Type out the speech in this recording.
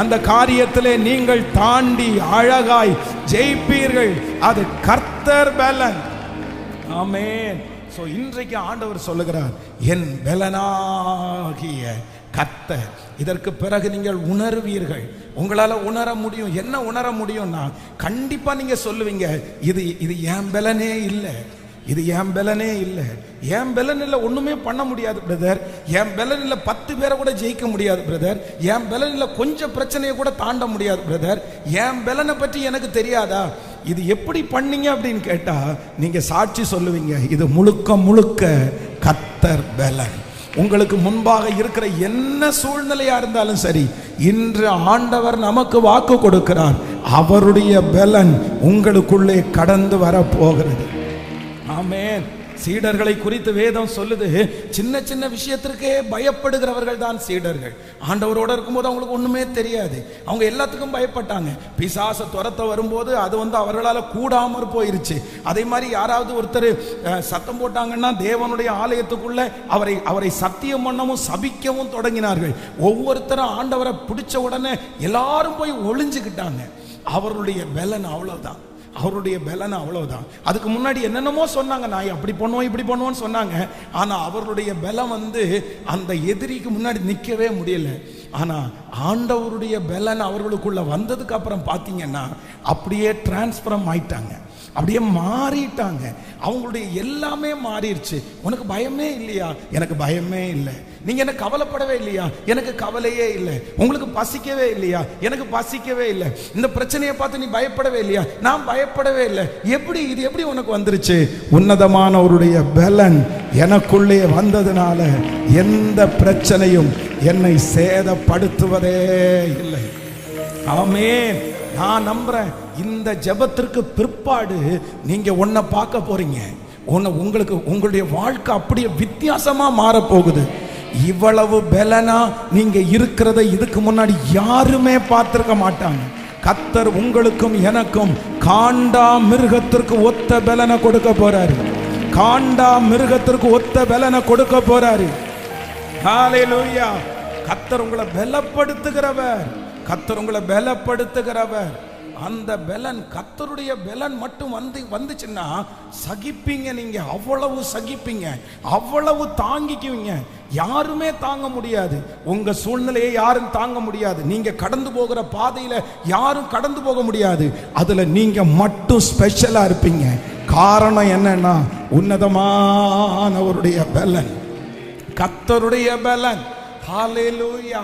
அந்த காரியத்திலே நீங்கள் தாண்டி அழகாய் ஜெயிப்பீர்கள். அது கர்த்தர் பலன். ஆமேன். ஸோ இன்றைக்கு ஆண்டவர் சொல்லுகிறார் என் பலனாகிய கர்த்தர் இதற்கு பிறகு நீங்கள் உணர்வீர்கள். உங்களால் உணர முடியும். என்ன உணர முடியும்னா கண்டிப்பாக நீங்கள் சொல்லுவீங்க இது இது என் பலனே இல்லை. இது என் பலனே இல்லை. என் பலன் இல்லை ஒன்றுமே பண்ண முடியாது பிரதர் என் பலன் இல்லை பத்து பேரை கூட ஜெயிக்க முடியாது பிரதர் என் பலன் இல்லை கொஞ்சம் பிரச்சனையை கூட தாண்ட முடியாது பிரதர் என் பலனை பற்றி எனக்கு தெரியாதா? இது எப்படி பண்ணீங்க அப்படின்னு கேட்டால் நீங்கள் சாட்சி சொல்லுவீங்க இது முழுக்க முழுக்க கத்தர் பலன். உங்களுக்கு முன்பாக இருக்கிற என்ன சூழ்நிலையா இருந்தாலும் சரி இன்று ஆண்டவர் நமக்கு வாக்கு கொடுக்கிறார். அவருடைய பலன் உங்களுக்குள்ளே கடந்து வர போகிறது ஆமேன். சீடர்களை குறித்து வேதம் சொல்லுது. சின்ன சின்ன விஷயத்திற்கே பயப்படுகிறவர்கள் தான் சீடர்கள். ஆண்டவரோட இருக்கும்போது அவங்களுக்கு ஒன்றுமே தெரியாது. அவங்க எல்லாத்துக்கும் பயப்பட்டாங்க. பிசாச துரத்த வரும்போது அது வந்து அவர்களால் கூடாமற் போயிருச்சு. அதே மாதிரி யாராவது ஒருத்தர் சத்தம் போட்டாங்கன்னா தேவனுடைய ஆலயத்துக்குள்ள அவரை அவரை சத்தியம் பண்ணவும் சபிக்கவும் தொடங்கினார்கள். ஒவ்வொருத்தரும் ஆண்டவரை பிடிச்ச உடனே எல்லாரும் போய் ஒளிஞ்சுக்கிட்டாங்க. அவருடைய பலன் அவ்வளோதான் அவருடைய பலன் அவ்வளவுதான். அதுக்கு முன்னாடி என்னென்னமோ சொன்னாங்க நான் அப்படி பண்ணுவோம் இப்படி பண்ணுவோன்னு சொன்னாங்க. ஆனா அவருடைய பலம் வந்து அந்த எதிரிக்கு முன்னாடி நிற்கவே முடியல. ஆனா ஆண்டவருடைய பலன் அவர்களுக்குள்ள வந்ததுக்கு அப்புறம் பார்த்தீங்கன்னா அப்படியே டிரான்ஸ்பரம் ஆயிட்டாங்க. அப்படியே மாறிட்டாங்க. அவங்களுடைய எல்லாமே மாறிடுச்சு. உனக்கு பயமே இல்லையா? எனக்கு பயமே இல்லை. நீங்க என்ன கவலைப்படவே இல்லையா? எனக்கு கவலையே இல்லை. உங்களுக்கு பசிக்கவே இல்லையா? எனக்கு பசிக்கவே இல்லை. இந்த பிரச்சனையை பார்த்து நீ பயப்படவே இல்லையா? நான் பயப்படவே இல்லை. எப்படி இது எப்படி உனக்கு வந்துருச்சு? உன்னதமானவருடைய பலன் எனக்குள்ளே வந்ததுனால எந்த பிரச்சனையும் என்னை சேதப்படுத்துவதே இல்லை. ஆமே நான் நம்புறேன் இந்த ஜெபத்திற்கு பிற்பாடு நீங்க ஒன்ன பார்க்க போறீங்க. உன்னை உங்களுக்கு உங்களுடைய வாழ்க்கை அப்படியே வித்தியாசமா மாற போகுது இவ்வளவு பலனா நீங்க இருக்கிறத இதுக்கு முன்னாடி யாருமே பார்த்துருக்க மாட்டாங்க. கத்தர் உங்களுக்கும் எனக்கும் காண்டா மிருகத்திற்கு ஒத்த பலனை கொடுக்க போறாரு. காண்டா மிருகத்திற்கு ஒத்த பலனை கொடுக்க போறாரு. ஹalleluya. கத்தர் உங்களை பலப்படுத்துகிறவர். கத்தர் உங்களை பலப்படுத்துகிறவர். அந்த பலன் கத்தருடைய பலன் மட்டும் வந்து வந்துச்சுன்னா சகிப்பீங்க நீங்க. அவ்வளவு சகிப்பீங்க. அவ்வளவு தாங்கிக்குவீங்க. யாருமே தாங்க முடியாது. உங்க சூழ்நிலையை யாரும் தாங்க முடியாது. நீங்க கடந்து போகிற பாதையில யாரும் கடந்து போக முடியாது. அதுல நீங்க மட்டும் ஸ்பெஷலா இருப்பீங்க. காரணம் என்னன்னா உன்னதமானவருடைய பலன். கத்தருடைய பலன். ஹாலேலூயா